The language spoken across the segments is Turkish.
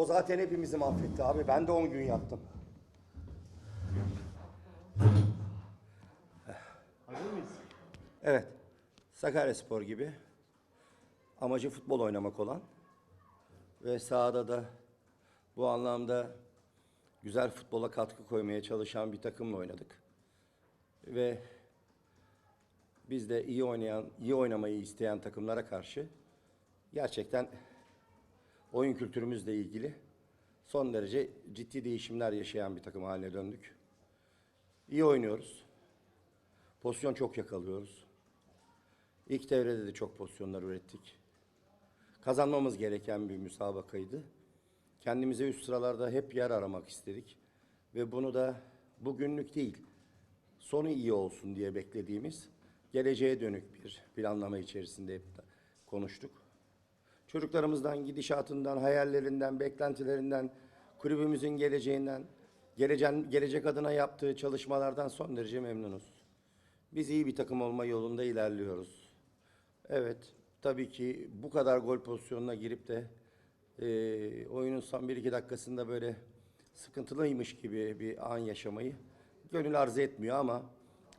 O zaten hepimizi mahvetti abi. Ben de 10 gün yattım. Hazır mıyız? Evet. Sakaryaspor gibi amacı futbol oynamak olan ve sahada da bu anlamda güzel futbola katkı koymaya çalışan bir takımla oynadık. Ve biz de iyi oynayan, iyi oynamayı isteyen takımlara karşı gerçekten oyun kültürümüzle ilgili son derece ciddi değişimler yaşayan bir takım haline döndük. İyi oynuyoruz. Pozisyon çok yakalıyoruz. İlk devrede de çok pozisyonlar ürettik. Kazanmamız gereken bir müsabakaydı. Kendimize üst sıralarda hep yer aramak istedik. Ve bunu da bugünlük değil, sonu iyi olsun diye beklediğimiz geleceğe dönük bir planlama içerisinde hep konuştuk. Çocuklarımızdan, gidişatından, hayallerinden, beklentilerinden, kulübümüzün geleceğinden, geleceğin, gelecek adına yaptığı çalışmalardan son derece memnunuz. Biz iyi bir takım olma yolunda ilerliyoruz. Evet, tabii ki bu kadar gol pozisyonuna girip de e, oyunun son 1-2 dakikasında böyle sıkıntılıymış gibi bir an yaşamayı gönül arzu etmiyor ama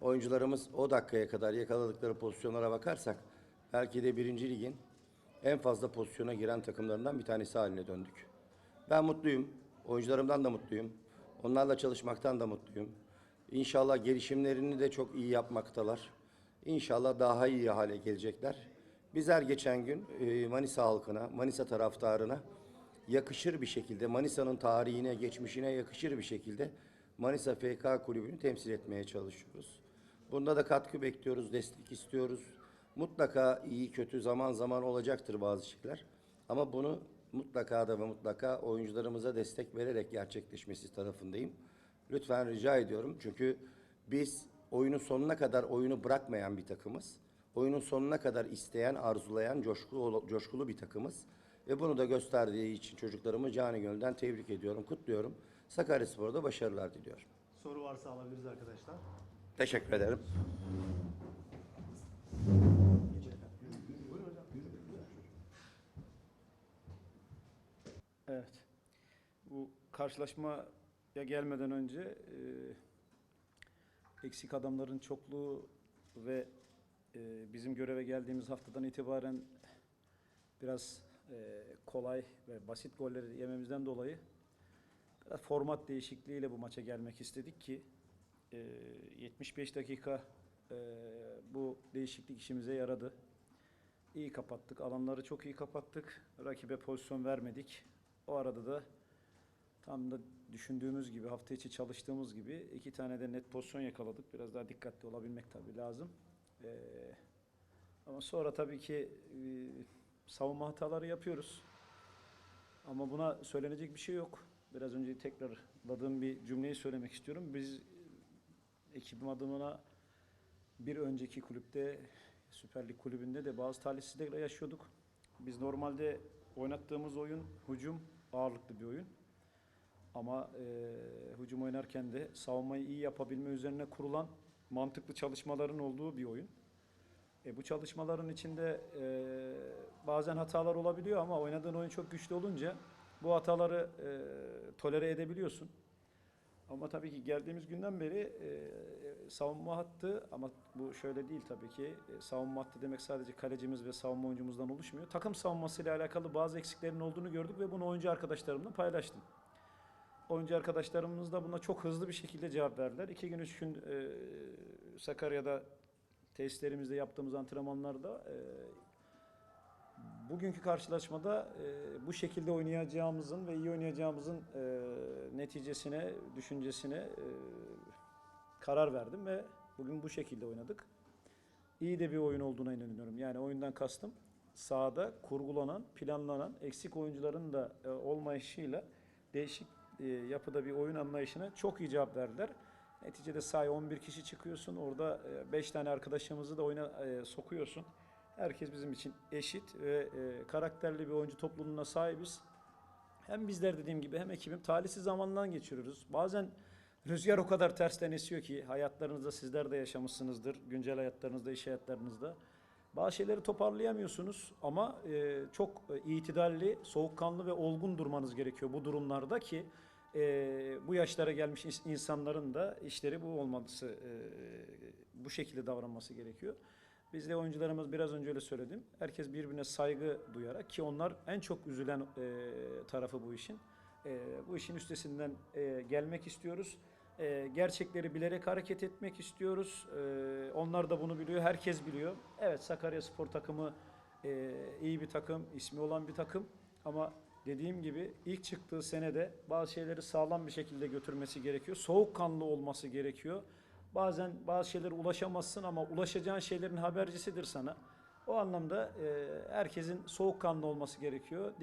oyuncularımız o dakikaya kadar yakaladıkları pozisyonlara bakarsak belki de birinci ligin en fazla pozisyona giren takımlarından bir tanesi haline döndük. Ben mutluyum. Oyuncularımdan da mutluyum. Onlarla çalışmaktan da mutluyum. İnşallah gelişimlerini de çok iyi yapmaktalar. İnşallah daha iyi hale gelecekler. Biz her geçen gün e, Manisa halkına, Manisa taraftarına yakışır bir şekilde, Manisa'nın tarihine, geçmişine yakışır bir şekilde Manisa FK kulübünü temsil etmeye çalışıyoruz. Bunda da katkı bekliyoruz, destek istiyoruz. Mutlaka iyi kötü zaman zaman olacaktır bazı şeyler. Ama bunu mutlaka da ve mutlaka oyuncularımıza destek vererek gerçekleşmesi tarafındayım. Lütfen rica ediyorum. Çünkü biz oyunun sonuna kadar oyunu bırakmayan bir takımız. Oyunun sonuna kadar isteyen, arzulayan, coşkulu, coşkulu bir takımız. Ve bunu da gösterdiği için çocuklarımı canı gönülden tebrik ediyorum, kutluyorum. Sakaryaspor'da başarılar diliyorum. Soru varsa alabiliriz arkadaşlar. Teşekkür ederim. Evet. Bu karşılaşmaya gelmeden önce e, eksik adamların çokluğu ve e, bizim göreve geldiğimiz haftadan itibaren biraz e, kolay ve basit golleri yememizden dolayı biraz format değişikliğiyle bu maça gelmek istedik ki e, 75 dakika e, bu değişiklik işimize yaradı. İyi kapattık. Alanları çok iyi kapattık. Rakibe pozisyon vermedik. O arada da tam da düşündüğümüz gibi, hafta içi çalıştığımız gibi iki tane de net pozisyon yakaladık. Biraz daha dikkatli olabilmek tabii lazım. Ee, ama sonra tabii ki e, savunma hataları yapıyoruz. Ama buna söylenecek bir şey yok. Biraz önce tekrarladığım bir cümleyi söylemek istiyorum. Biz ekibim adımına bir önceki kulüpte Süper Lig kulübünde de bazı talihsizlikler yaşıyorduk. Biz normalde oynattığımız oyun hücum ağırlıklı bir oyun. Ama e, hücum oynarken de savunmayı iyi yapabilme üzerine kurulan mantıklı çalışmaların olduğu bir oyun. E, bu çalışmaların içinde e, bazen hatalar olabiliyor ama oynadığın oyun çok güçlü olunca bu hataları e, tolere edebiliyorsun. Ama tabii ki geldiğimiz günden beri e, savunma hattı ama bu şöyle değil tabii ki. E, savunma hattı demek sadece kalecimiz ve savunma oyuncumuzdan oluşmuyor. Takım savunmasıyla alakalı bazı eksiklerin olduğunu gördük ve bunu oyuncu arkadaşlarımla paylaştım. Oyuncu arkadaşlarımız da buna çok hızlı bir şekilde cevap verdiler. İki gün, üç gün e, Sakarya'da tesislerimizde yaptığımız antrenmanlarda e, bugünkü karşılaşmada e, bu şekilde oynayacağımızın ve iyi oynayacağımızın e, neticesine, düşüncesine e, karar verdim ve bugün bu şekilde oynadık. İyi de bir oyun olduğuna inanıyorum. Yani oyundan kastım sahada kurgulanan, planlanan, eksik oyuncuların da e, olmayışıyla değişik e, yapıda bir oyun anlayışına çok iyi cevap verdiler. Neticede sahaya 11 kişi çıkıyorsun. Orada 5 tane arkadaşımızı da oyuna e, sokuyorsun. Herkes bizim için eşit ve e, karakterli bir oyuncu topluluğuna sahibiz. Hem bizler dediğim gibi hem ekibim talihsiz zamandan geçiriyoruz. Bazen rüzgar o kadar tersten esiyor ki hayatlarınızda sizler de yaşamışsınızdır. Güncel hayatlarınızda, iş hayatlarınızda. Bazı şeyleri toparlayamıyorsunuz ama e, çok e, itidalli, soğukkanlı ve olgun durmanız gerekiyor bu durumlarda ki e, bu yaşlara gelmiş ins- insanların da işleri bu olması, e, bu şekilde davranması gerekiyor. Biz de oyuncularımız biraz önce öyle söyledim. Herkes birbirine saygı duyarak ki onlar en çok üzülen e, tarafı bu işin. E, bu işin üstesinden e, gelmek istiyoruz. E, gerçekleri bilerek hareket etmek istiyoruz. E, onlar da bunu biliyor, herkes biliyor. Evet Sakarya Spor takımı e, iyi bir takım, ismi olan bir takım. Ama dediğim gibi ilk çıktığı senede bazı şeyleri sağlam bir şekilde götürmesi gerekiyor. Soğukkanlı olması gerekiyor. Bazen bazı şeylere ulaşamazsın ama ulaşacağın şeylerin habercisidir sana. O anlamda e, herkesin soğukkanlı olması gerekiyor.